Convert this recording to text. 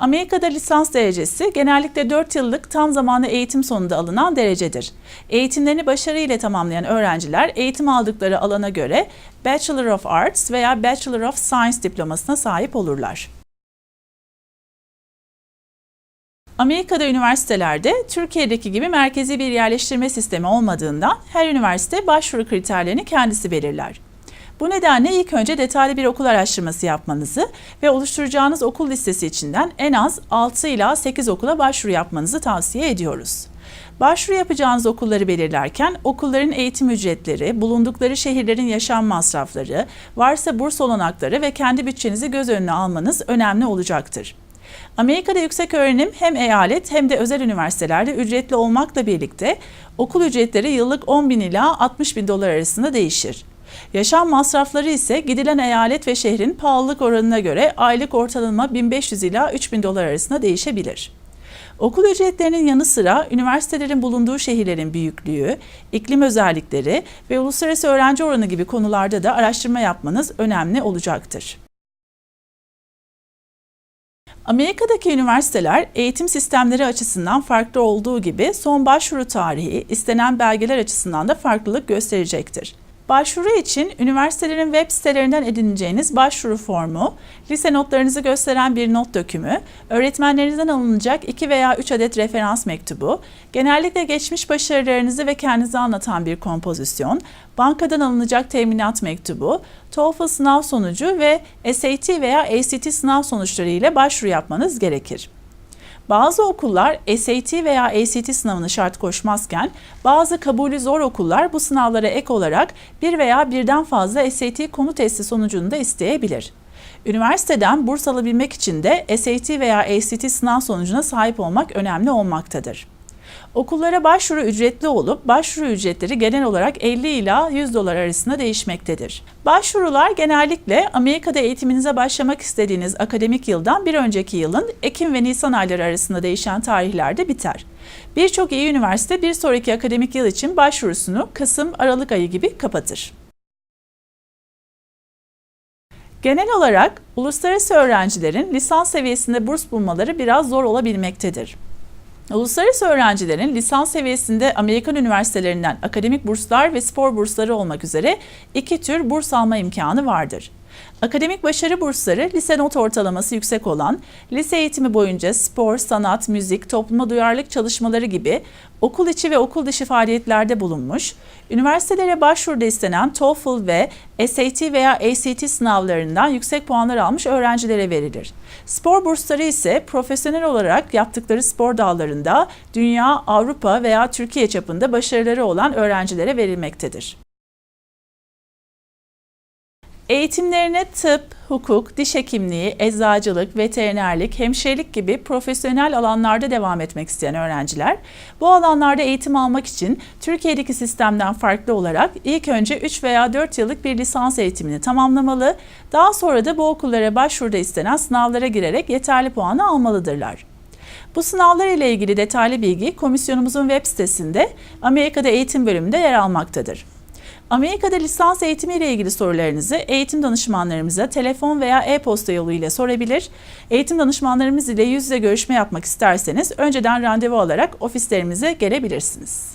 Amerika'da lisans derecesi genellikle 4 yıllık tam zamanlı eğitim sonunda alınan derecedir. Eğitimlerini başarıyla tamamlayan öğrenciler eğitim aldıkları alana göre Bachelor of Arts veya Bachelor of Science diplomasına sahip olurlar. Amerika'da üniversitelerde Türkiye'deki gibi merkezi bir yerleştirme sistemi olmadığından her üniversite başvuru kriterlerini kendisi belirler. Bu nedenle ilk önce detaylı bir okul araştırması yapmanızı ve oluşturacağınız okul listesi içinden en az 6 ila 8 okula başvuru yapmanızı tavsiye ediyoruz. Başvuru yapacağınız okulları belirlerken okulların eğitim ücretleri, bulundukları şehirlerin yaşam masrafları, varsa burs olanakları ve kendi bütçenizi göz önüne almanız önemli olacaktır. Amerika'da yüksek öğrenim hem eyalet hem de özel üniversitelerde ücretli olmakla birlikte okul ücretleri yıllık 10 bin ila 60 bin dolar arasında değişir. Yaşam masrafları ise gidilen eyalet ve şehrin pahalılık oranına göre aylık ortalama 1500 ila 3000 dolar arasında değişebilir. Okul ücretlerinin yanı sıra üniversitelerin bulunduğu şehirlerin büyüklüğü, iklim özellikleri ve uluslararası öğrenci oranı gibi konularda da araştırma yapmanız önemli olacaktır. Amerika'daki üniversiteler eğitim sistemleri açısından farklı olduğu gibi son başvuru tarihi istenen belgeler açısından da farklılık gösterecektir. Başvuru için üniversitelerin web sitelerinden edineceğiniz başvuru formu, lise notlarınızı gösteren bir not dökümü, öğretmenlerinizden alınacak 2 veya 3 adet referans mektubu, genellikle geçmiş başarılarınızı ve kendinizi anlatan bir kompozisyon, bankadan alınacak teminat mektubu, TOEFL sınav sonucu ve SAT veya ACT sınav sonuçları ile başvuru yapmanız gerekir. Bazı okullar SAT veya ACT sınavını şart koşmazken bazı kabulü zor okullar bu sınavlara ek olarak bir veya birden fazla SAT konu testi sonucunu da isteyebilir. Üniversiteden burs alabilmek için de SAT veya ACT sınav sonucuna sahip olmak önemli olmaktadır. Okullara başvuru ücretli olup başvuru ücretleri genel olarak 50 ila 100 dolar arasında değişmektedir. Başvurular genellikle Amerika'da eğitiminize başlamak istediğiniz akademik yıldan bir önceki yılın Ekim ve Nisan ayları arasında değişen tarihlerde biter. Birçok iyi üniversite bir sonraki akademik yıl için başvurusunu Kasım-Aralık ayı gibi kapatır. Genel olarak uluslararası öğrencilerin lisans seviyesinde burs bulmaları biraz zor olabilmektedir. Uluslararası öğrencilerin lisans seviyesinde Amerikan üniversitelerinden akademik burslar ve spor bursları olmak üzere iki tür burs alma imkanı vardır. Akademik başarı bursları lise not ortalaması yüksek olan, lise eğitimi boyunca spor, sanat, müzik, topluma duyarlılık çalışmaları gibi okul içi ve okul dışı faaliyetlerde bulunmuş, üniversitelere başvuruda istenen TOEFL ve SAT veya ACT sınavlarından yüksek puanlar almış öğrencilere verilir. Spor bursları ise profesyonel olarak yaptıkları spor dallarında dünya, Avrupa veya Türkiye çapında başarıları olan öğrencilere verilmektedir. Eğitimlerine tıp, hukuk, diş hekimliği, eczacılık, veterinerlik, hemşirelik gibi profesyonel alanlarda devam etmek isteyen öğrenciler, bu alanlarda eğitim almak için Türkiye'deki sistemden farklı olarak ilk önce 3 veya 4 yıllık bir lisans eğitimini tamamlamalı, daha sonra da bu okullara başvuruda istenen sınavlara girerek yeterli puanı almalıdırlar. Bu sınavlar ile ilgili detaylı bilgi komisyonumuzun web sitesinde Amerika'da eğitim bölümünde yer almaktadır. Amerika'da lisans eğitimi ile ilgili sorularınızı eğitim danışmanlarımıza telefon veya e-posta yoluyla sorabilir. Eğitim danışmanlarımız ile yüz yüze görüşme yapmak isterseniz önceden randevu alarak ofislerimize gelebilirsiniz.